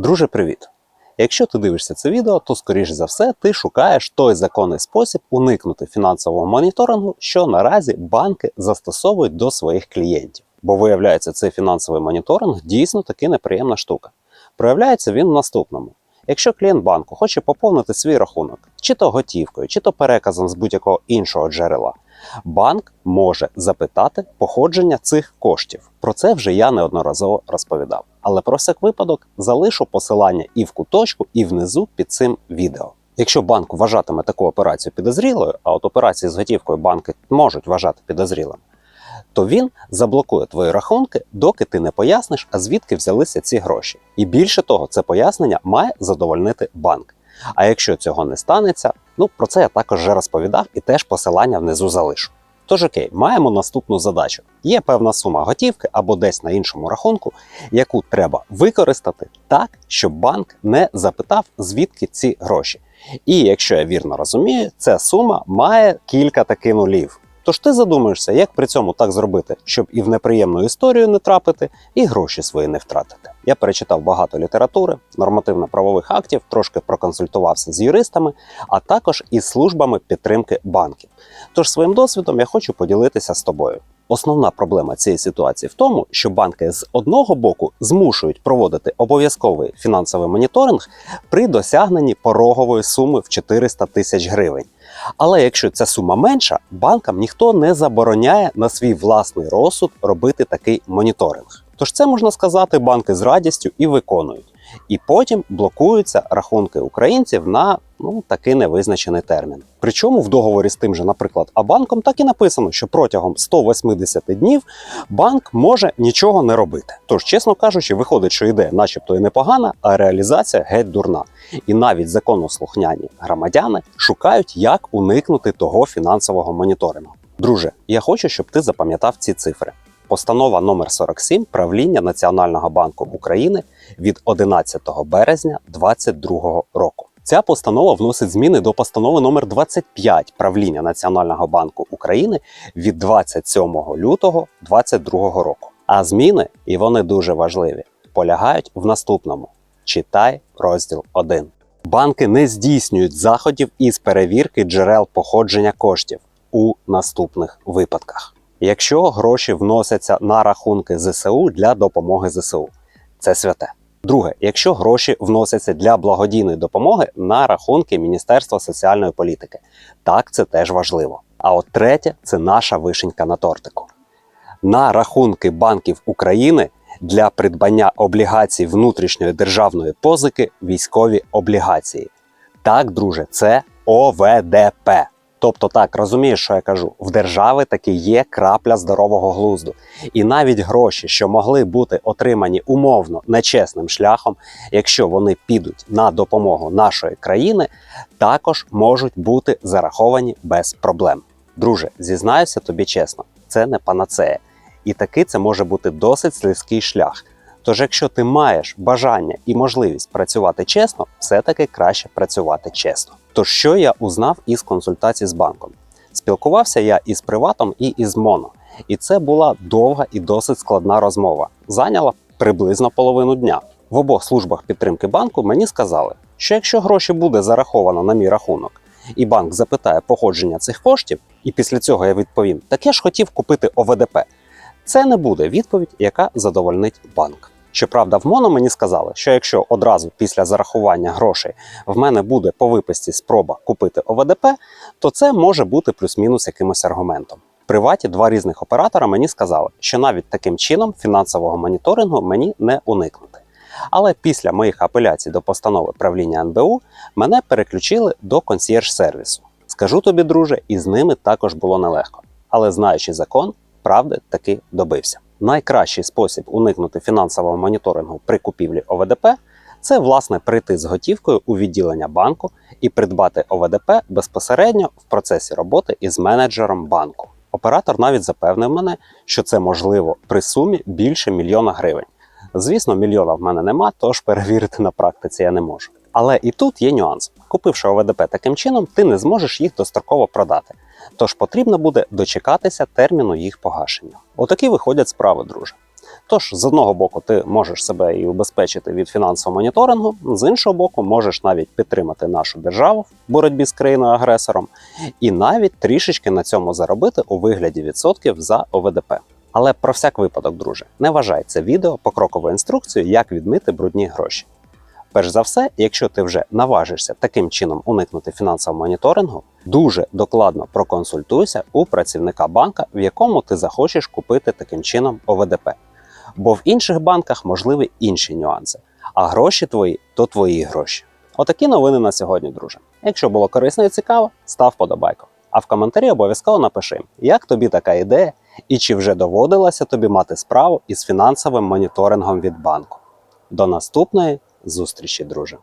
Друже, привіт! Якщо ти дивишся це відео, то скоріш за все ти шукаєш той законний спосіб уникнути фінансового моніторингу, що наразі банки застосовують до своїх клієнтів. Бо виявляється, цей фінансовий моніторинг дійсно таки неприємна штука. Проявляється він в наступному: якщо клієнт банку хоче поповнити свій рахунок, чи то готівкою, чи то переказом з будь-якого іншого джерела, банк може запитати походження цих коштів. Про це вже я неодноразово розповідав. Але про всяк випадок залишу посилання і в куточку, і внизу під цим відео. Якщо банк вважатиме таку операцію підозрілою, а от операції з готівкою банки можуть вважати підозрілими, то він заблокує твої рахунки, доки ти не поясниш, а звідки взялися ці гроші. І більше того, це пояснення має задовольнити банк. А якщо цього не станеться, ну про це я також вже розповідав і теж посилання внизу залишу. Тож окей, маємо наступну задачу: є певна сума готівки або десь на іншому рахунку, яку треба використати так, щоб банк не запитав, звідки ці гроші. І якщо я вірно розумію, ця сума має кілька таки нулів. Тож ти задумаєшся, як при цьому так зробити, щоб і в неприємну історію не трапити, і гроші свої не втратити. Я перечитав багато літератури, нормативно-правових актів, трошки проконсультувався з юристами, а також із службами підтримки банків. Тож своїм досвідом я хочу поділитися з тобою. Основна проблема цієї ситуації в тому, що банки з одного боку змушують проводити обов'язковий фінансовий моніторинг при досягненні порогової суми в 400 тисяч гривень. Але якщо ця сума менша, банкам ніхто не забороняє на свій власний розсуд робити такий моніторинг. Тож це можна сказати, банки з радістю і виконують. І потім блокуються рахунки українців на ну такий невизначений термін. Причому в договорі з тим же, наприклад, Абанком так і написано, що протягом 180 днів банк може нічого не робити. Тож, чесно кажучи, виходить, що ідея, начебто, і непогана, а реалізація геть дурна. І навіть законослухняні громадяни шукають, як уникнути того фінансового моніторингу. Друже, я хочу, щоб ти запам'ятав ці цифри. Постанова номер 47 правління Національного банку України від 11 березня 2022 року. Ця постанова вносить зміни до постанови номер 25 правління Національного банку України від 27 лютого 2022 року. А зміни, і вони дуже важливі, полягають в наступному: читай розділ 1. Банки не здійснюють заходів із перевірки джерел походження коштів у наступних випадках. Якщо гроші вносяться на рахунки ЗСУ для допомоги ЗСУ, це святе. Друге, якщо гроші вносяться для благодійної допомоги на рахунки Міністерства соціальної політики, так це теж важливо. А от третє це наша вишенька на тортику. На рахунки банків України для придбання облігацій внутрішньої державної позики військові облігації. Так, друже, це ОВДП. Тобто, так розумієш, що я кажу, в держави таки є крапля здорового глузду, і навіть гроші, що могли бути отримані умовно нечесним шляхом, якщо вони підуть на допомогу нашої країни, також можуть бути зараховані без проблем. Друже, зізнаюся тобі чесно, це не панацея, і таки це може бути досить слизький шлях. Тож, якщо ти маєш бажання і можливість працювати чесно, все-таки краще працювати чесно. Тож, що я узнав із консультацій з банком? Спілкувався я із приватом і із моно, і це була довга і досить складна розмова. Зайняла приблизно половину дня. В обох службах підтримки банку мені сказали, що якщо гроші буде зараховано на мій рахунок, і банк запитає походження цих коштів, і після цього я відповім: так я ж хотів купити ОВДП. Це не буде відповідь, яка задовольнить банк. Щоправда, в МОНО мені сказали, що якщо одразу після зарахування грошей в мене буде по виписці спроба купити ОВДП, то це може бути плюс-мінус якимось аргументом. В приваті два різних оператора мені сказали, що навіть таким чином фінансового моніторингу мені не уникнути. Але після моїх апеляцій до постанови правління НБУ мене переключили до консьєрж-сервісу. Скажу тобі, друже, і з ними також було нелегко. Але знаючи закон, правди таки добився. Найкращий спосіб уникнути фінансового моніторингу при купівлі ОВДП це власне прийти з готівкою у відділення банку і придбати ОВДП безпосередньо в процесі роботи із менеджером банку. Оператор навіть запевнив мене, що це можливо при сумі більше мільйона гривень. Звісно, мільйона в мене нема, тож перевірити на практиці я не можу. Але і тут є нюанс. Купивши ОВДП таким чином, ти не зможеш їх достроково продати. Тож потрібно буде дочекатися терміну їх погашення. Отакі виходять справи, друже. Тож, з одного боку, ти можеш себе і убезпечити від фінансового моніторингу, з іншого боку, можеш навіть підтримати нашу державу в боротьбі з країною-агресором, і навіть трішечки на цьому заробити у вигляді відсотків за ОВДП. Але про всяк випадок, друже, не вважай це відео покроковою інструкцією, як відмити брудні гроші. Перш за все, якщо ти вже наважишся таким чином уникнути фінансового моніторингу, дуже докладно проконсультуйся у працівника банка, в якому ти захочеш купити таким чином ОВДП. Бо в інших банках можливі інші нюанси, а гроші твої то твої гроші. Отакі новини на сьогодні, друже. Якщо було корисно і цікаво, став подобайку. А в коментарі обов'язково напиши, як тобі така ідея і чи вже доводилося тобі мати справу із фінансовим моніторингом від банку. До наступної зустрічі, друже!